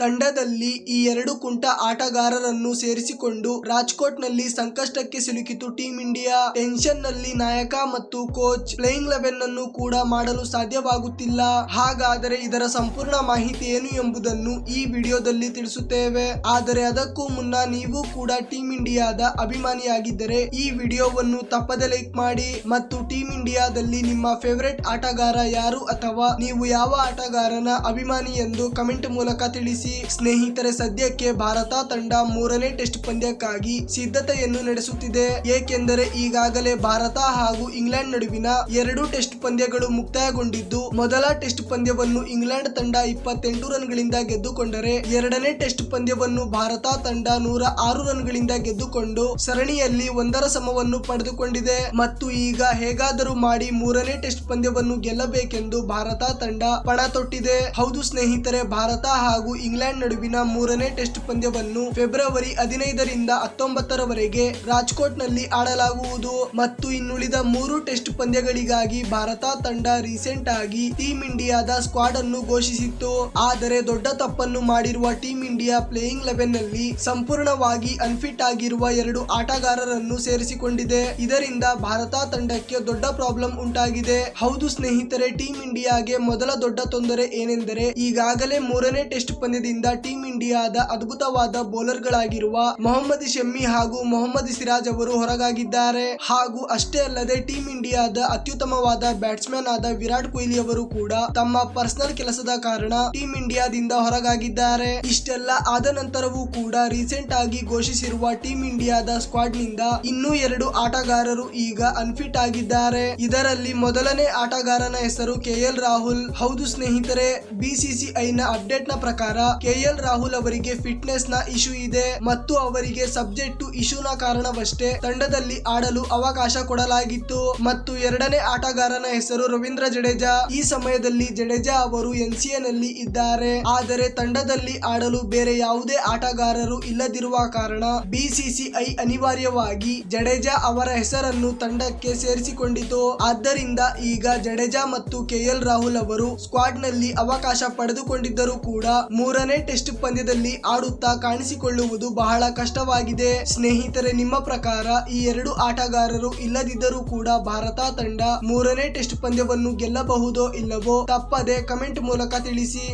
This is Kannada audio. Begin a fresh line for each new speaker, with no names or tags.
ತಂಡದಲ್ಲಿ ಈ ಎರಡು ಕುಂಟ ಆಟಗಾರರನ್ನು ಸೇರಿಸಿಕೊಂಡು ರಾಜ್ಕೋಟ್ನಲ್ಲಿ ಸಂಕಷ್ಟಕ್ಕೆ ಸಿಲುಕಿತು ಟೀಂ ಇಂಡಿಯಾ. ಟೆನ್ಷನ್ನಲ್ಲಿ ನಾಯಕ ಮತ್ತು ಕೋಚ್ ಪ್ಲೇಯಿಂಗ್ ಲೆವೆನ್ ಅನ್ನು ಕೂಡ ಮಾಡಲು ಸಾಧ್ಯವಾಗುತ್ತಿಲ್ಲ. ಹಾಗಾದರೆ ಇದರ ಸಂಪೂರ್ಣ ಮಾಹಿತಿ ಏನು ಎಂಬುದನ್ನು ಈ ವಿಡಿಯೋದಲ್ಲಿ ತಿಳಿಸುತ್ತೇವೆ. ಆದರೆ ಅದಕ್ಕೂ ಮುನ್ನ ನೀವು ಕೂಡ ಟೀಂ ಇಂಡಿಯಾದ ಅಭಿಮಾನಿಯಾಗಿದ್ದರೆ ಈ ವಿಡಿಯೋವನ್ನು ತಪ್ಪದೆ ಲೈಕ್ ಮಾಡಿ ಮತ್ತು ಟೀಂ ಇಂಡಿಯಾದಲ್ಲಿ ನಿಮ್ಮ ಫೇವರೆಟ್ ಆಟಗಾರ ಯಾರು ಅಥವಾ ನೀವು ಯಾವ ಆಟಗಾರನ ಅಭಿಮಾನಿ ಎಂದು ಕಮೆಂಟ್ ಮೂಲಕ ತಿಳಿಸಿ. ಸ್ನೇಹಿತರೆ ಸದ್ಯಕ್ಕೆ ಭಾರತ ತಂಡ ಮೂರನೇ ಟೆಸ್ಟ್ ಪಂದ್ಯಕ್ಕಾಗಿ ಸಿದ್ಧತೆಯನ್ನು ನಡೆಸುತ್ತಿದೆ. ಏಕೆಂದರೆ ಈಗಾಗಲೇ ಭಾರತ ಹಾಗೂ ಇಂಗ್ಲೆಂಡ್ ನಡುವಿನ ಎರಡು ಟೆಸ್ಟ್ ಪಂದ್ಯಗಳು ಮುಕ್ತಾಯಗೊಂಡಿದ್ದು, ಮೊದಲ ಟೆಸ್ಟ್ ಪಂದ್ಯವನ್ನು ಇಂಗ್ಲೆಂಡ್ ತಂಡ ಇಪ್ಪತ್ತೆಂಟು ರನ್ಗಳಿಂದ ಗೆದ್ದುಕೊಂಡರೆ, ಎರಡನೇ ಟೆಸ್ಟ್ ಪಂದ್ಯವನ್ನು ಭಾರತ ತಂಡ ನೂರ ಆರು ರನ್ಗಳಿಂದ ಗೆದ್ದುಕೊಂಡು ಸರಣಿಯಲ್ಲಿ ಒಂದರ ಸಮವನ್ನು ಪಡೆದುಕೊಂಡಿದೆ. ಮತ್ತು ಈಗ ಹೇಗಾದರೂ ಮಾಡಿ ಮೂರನೇ ಟೆಸ್ಟ್ ಪಂದ್ಯವನ್ನು ಗೆಲ್ಲಬೇಕೆಂದು ಭಾರತ ತಂಡ ಪಣ ತೊಟ್ಟಿದೆ ಹೌದು ಸ್ನೇಹಿತರೆ, ಭಾರತ ಹಾಗೂ ಇಂಗ್ಲೆಂಡ್ ನಡುವಿನ ಮೂರನೇ ಟೆಸ್ಟ್ ಪಂದ್ಯವನ್ನು ಫೆಬ್ರವರಿ ಹದಿನೈದರಿಂದ ಹತ್ತೊಂಬತ್ತರವರೆಗೆ ರಾಜ್ಕೋಟ್ನಲ್ಲಿ ಆಡಲಾಗುವುದು. ಮತ್ತು ಇನ್ನುಳಿದ ಮೂರು ಟೆಸ್ಟ್ ಪಂದ್ಯಗಳಿಗಾಗಿ ಭಾರತ ತಂಡ ರೀಸೆಂಟ್ ಆಗಿ ಟೀಂ ಇಂಡಿಯಾದ ಸ್ಕ್ವಾಡ್ ಅನ್ನು ಘೋಷಿಸಿತ್ತು. ಆದರೆ ದೊಡ್ಡ ತಪ್ಪನ್ನು ಮಾಡಿರುವ ಟೀಂ ಇಂಡಿಯಾ ಪ್ಲೇಯಿಂಗ್ ಲೆವೆನ್ನಲ್ಲಿ ಸಂಪೂರ್ಣವಾಗಿ ಅನ್ಫಿಟ್ ಆಗಿರುವ ಎರಡು ಆಟಗಾರರನ್ನು ಸೇರಿಸಿಕೊಂಡಿದೆ. ಇದರಿಂದ ಭಾರತ ತಂಡಕ್ಕೆ ದೊಡ್ಡ ಪ್ರಾಬ್ಲಮ್ ಉಂಟಾಗಿದೆ. ಹೌದು ಸ್ನೇಹಿತರೆ, ಟೀಂ ಇಂಡಿಯಾಗೆ ಮೊದಲ ದೊಡ್ಡ ತೊಂದರೆ ಏನೆಂದರೆ ಈಗಾಗಲೇ ಮೂರನೇ ಟೆಸ್ಟ್ ಪಂದ್ಯದಿಂದ ಟೀಂ ಇಂಡಿಯಾದ ಅದ್ಭುತವಾದ ಬೌಲರ್ಗಳಾಗಿರುವ ಮೊಹಮ್ಮದ್ ಶಮ್ಮಿ ಹಾಗೂ ಮೊಹಮ್ಮದ್ ಸಿರಾಜ್ ಅವರು ಹೊರಗಾಗಿದ್ದಾರೆ. ಹಾಗೂ ಅಷ್ಟೇ ಅಲ್ಲದೆ ಟೀಂ ಇಂಡಿಯಾದ ಅತ್ಯುತ್ತಮವಾದ ಬ್ಯಾಟ್ಸ್ಮನ್ ಆದ ವಿರಾಟ್ ಕೊಹ್ಲಿ ಅವರು ಕೂಡ ತಮ್ಮ ಪರ್ಸನಲ್ ಕೆಲಸದ ಕಾರಣ ಟೀಂ ಇಂಡಿಯಾದಿಂದ ಹೊರಗಾಗಿದ್ದಾರೆ. ಇಷ್ಟೆಲ್ಲ ಆದ ನಂತರವೂ ಕೂಡ ರೀಸೆಂಟ್ ಆಗಿ ಘೋಷಿಸಿರುವ ಟೀಂ ಇಂಡಿಯಾದ ಸ್ಕ್ವಾಡ್ನಿಂದ ಇನ್ನೂ ಎರಡು ಆಟಗಾರರು ಈಗ ಅನ್ಫಿಟ್ ಆಗಿದ್ದಾರೆ. ಇದರಲ್ಲಿ ಮೊದಲನೇ ಆಟಗಾರನ ಹೆಸರು ಕೆಎಲ್ ರಾಹುಲ್. ಹೌದು ಸ್ನೇಹಿತರೆ ಬಿಸಿಸಿಐನ ಅಪ್ಡೇಟ್ನ ಪ್ರಕಾರ ಕೆಎಲ್ ರಾಹುಲ್ ಅವರಿಗೆ ಫಿಟ್ನೆಸ್ನ ಇಶ್ಯೂ ಇದೆ ಮತ್ತು ಅವರಿಗೆ ಸಬ್ಜೆಕ್ಟ್ ಟು ಇಶ್ಯೂನ ಕಾರಣವಷ್ಟೇ ತಂಡದಲ್ಲಿ ಆಡಲು ಅವಕಾಶ ಕೊಡಲಾಗಿತ್ತು. ಮತ್ತು ಎರಡನೇ ಆಟಗಾರನ ಹೆಸರು ರವೀಂದ್ರ ಜಡೇಜಾ. ಈ ಸಮಯದಲ್ಲಿ ಜಡೇಜಾ ಅವರು ಎನ್ಸಿಎ ನಲ್ಲಿ ಇದ್ದಾರೆ. ಆದರೆ ತಂಡದಲ್ಲಿ ಆಡಲು ಬೇರೆ ಯಾವುದೇ ಆಟಗಾರರು ಇಲ್ಲದಿರುವ ಕಾರಣ ಬಿಸಿಸಿಐ ಅನಿವಾರ್ಯವಾಗಿ ಜಡೇಜಾ ಅವರ ಹೆಸರನ್ನು ತಂಡಕ್ಕೆ ಸೇರಿಸಿಕೊಂಡಿತು. ಆದ್ದರಿಂದ ಈಗ ಜಡೇಜಾ ಮತ್ತು ಕೆಎಲ್ ರಾಹುಲ್ ಅವರು ಸ್ಕ್ವಾಡ್ನಲ್ಲಿ ಅವಕಾಶ ಪಡೆದುಕೊಂಡಿದ್ದರೂ ಕೂಡ ಮೂರನೇ ಟೆಸ್ಟ್ ಪಂದ್ಯದಲ್ಲಿ ಆಡುತ್ತಾ ಕಾಣಿಸಿಕೊಳ್ಳುವುದು ಬಹಳ ಕಷ್ಟವಾಗಿದೆ. ಸ್ನೇಹಿತರೆ, ನಿಮ್ಮ ಪ್ರಕಾರ ಈ ಎರಡು ಆಟಗಾರರು ಇಲ್ಲದಿದ್ದರೂ ಕೂಡ ಭಾರತ ತಂಡ ಮೂರನೇ ಟೆಸ್ಟ್ ಪಂದ್ಯವನ್ನು ಗೆಲ್ಲಬಹುದೋ ಇಲ್ಲವೋ ತಪ್ಪದೆ ಕಮೆಂಟ್ ಮೂಲಕ ತಿಳಿಸಿ.